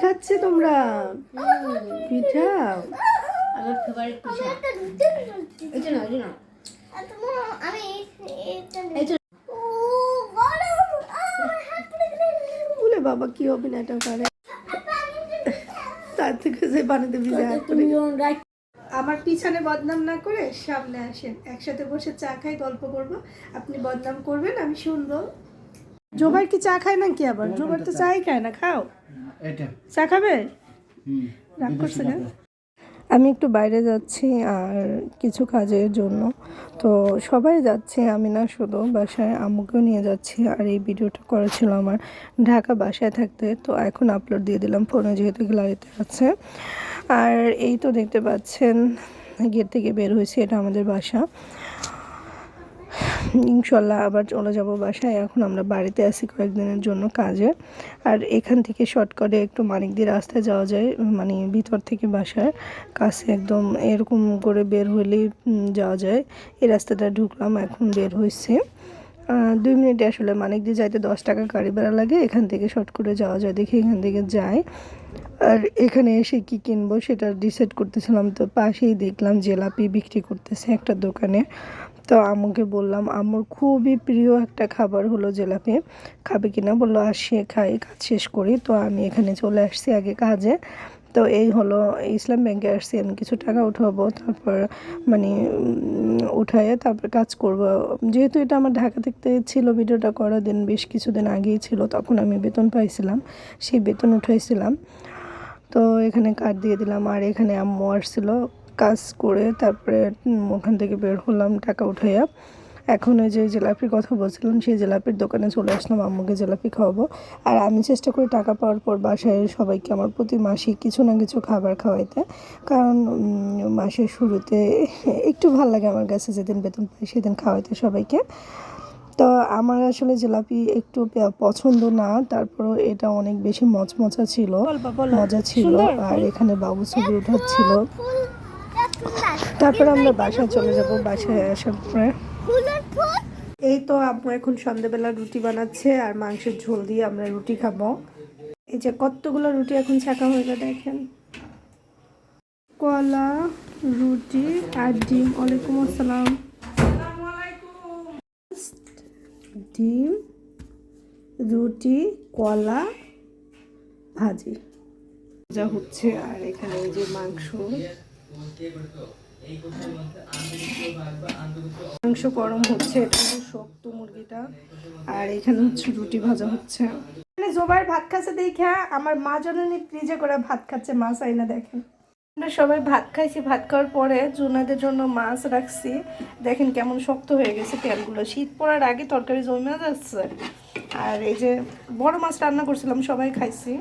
খাচ্ছে তোমরা? পিঠা? আমার ফেভারিট পিঠা। এই না এই না আমি বলে বাবা কি হবে না এটা করে। তার থেকে যে পানিতে ভিজে হাত রাইট আমার পিছনে বদনাম না করে সামনে আসেন। একসাথে বসে চা খাই গল্প করব। আপনি বদনাম করবেন আমি শুনব। জোবার কি চা খায় না কি আবার? জোবার তো চাই খায় না খাও। এটা। চা খাবে? রাগ করছে না? আমি একটু বাইরে যাচ্ছি আর কিছু কাজের জন্য। তো সবাই যাচ্ছে আমি না শুধু বাসায় আম্মুকেও নিয়ে যাচ্ছি। আর এই ভিডিওটা করেছিল আমার ঢাকা বাসায় থাকতে। তো এখন আপলোড দিয়ে দিলাম ফোনে যেহেতু গ্যালারিতে আছে। আর এই তো দেখতে পাচ্ছেন গেট থেকে বের হয়েছে এটা আমাদের বাসা। ইনশাল্লাহ আবার চলে যাব বাসায়। এখন আমরা বাড়িতে আছি কয়েকদিনের জন্য কাজে। আর এখান থেকে শর্টকাটে একটু মানিকদি রাস্তায় যাওয়া যায় মানে ভিতর থেকে বাসার কাছে একদম এরকম করে বের হলেই যাওয়া যায়। এই রাস্তাটা ঢুকলাম, এখন বের হয়েছে দুই মিনিটে আসলে মানিক দিয়ে যাইতে দশ টাকা গাড়ি ভাড়া লাগে, এখান থেকে শর্ট করে যাওয়া যায়, দেখি এখান থেকে যাই আর এখানে এসে কি কিনবো সেটা ডিসাইড করতেছিলাম, তো পাশেই দেখলাম জেলাপি বিক্রি করতেছে একটা দোকানে। তো আম্মুকে বললাম, আম্মুর খুবই প্রিয় একটা খাবার হলো জেলাপি। খাবে কিনা বলল আসি খাই কাজ শেষ করি, তো আমি এখানে চলে আসছি আগে কাজে। তো এই হলো, ইসলাম ব্যাংকে আসছি আমি, কিছু টাকা উঠাবো, তারপর মানে উঠাইয়ে তারপর কাজ করব। যেহেতু এটা আমার ঢাকা থেকে ছিল, ভিডিওটা করার দিন, বেশ কিছুদিন আগেই ছিল, তখন আমি বেতন পাইছিলাম, সেই বেতন উঠাইছিলাম। তো এখানে কার্ড দিয়ে দিলাম, আর এখানে আম্মু আসছিল কাজ করে তারপরে ওখান থেকে বের হলাম টাকা উঠাইয়া। এখন ওই যে জেলাপির কথা বলছিলাম সেই জেলাপির দোকানে চলে আসলাম আম্মুকে জিলাপি খাওয়াবো। আর আমি চেষ্টা করি টাকা পাওয়ার পর বাসায় সবাইকে আমার প্রতি মাসিক কিছু না কিছু খাবার খাওয়াইতে। কারণ মাসের শুরুতে একটু ভালো লাগে আমার কাছে যেদিন বেতন পাই সেদিন খাওয়াইতে সবাইকে। তো আমার আসলে জিলাপি একটু পছন্দ না তারপরও এটা অনেক বেশি মচমচা ছিল। মজা ছিল। আর এখানে বাবু ছবি উঠাচ্ছিল। তারপর আমরা বাসায় চলে যাব, বাসায় আসার পরে। এই তো আম্মু এখন সন্ধ্যাবেলা রুটি বানাচ্ছে আর মাংসের ঝোল দিয়ে আমরা রুটি খাব। এই যে কতগুলো রুটি এখন ছাঁকা হয়ে দেখেন। কলা, রুটি আর ডিম। ওয়ালাইকুম আসসালাম। ডিম, রুটি, কলা, ভাজি। যা হচ্ছে আর এখানে যে মাংস। মাংস গরম হচ্ছে শক্ত মুরগিটা, আর এখানে হচ্ছে রুটি ভাজা হচ্ছে। এখানে জোবার ভাত খাচ্ছে দেখে, আমার মা জননী ফ্রিজে করে ভাত খাচ্ছে মাছ আইনা দেখেন। আমরা সবাই ভাত খাইছি, ভাত খাওয়ার পরে জুনাদের জন্য মাছ রাখছি। দেখেন কেমন শক্ত হয়ে গেছে তেলগুলো। শীত পড়ার আগে তরকারি জমে যাচ্ছে। আর এই যে বড় মাছ রান্না করছিলাম, সবাই খাইছি।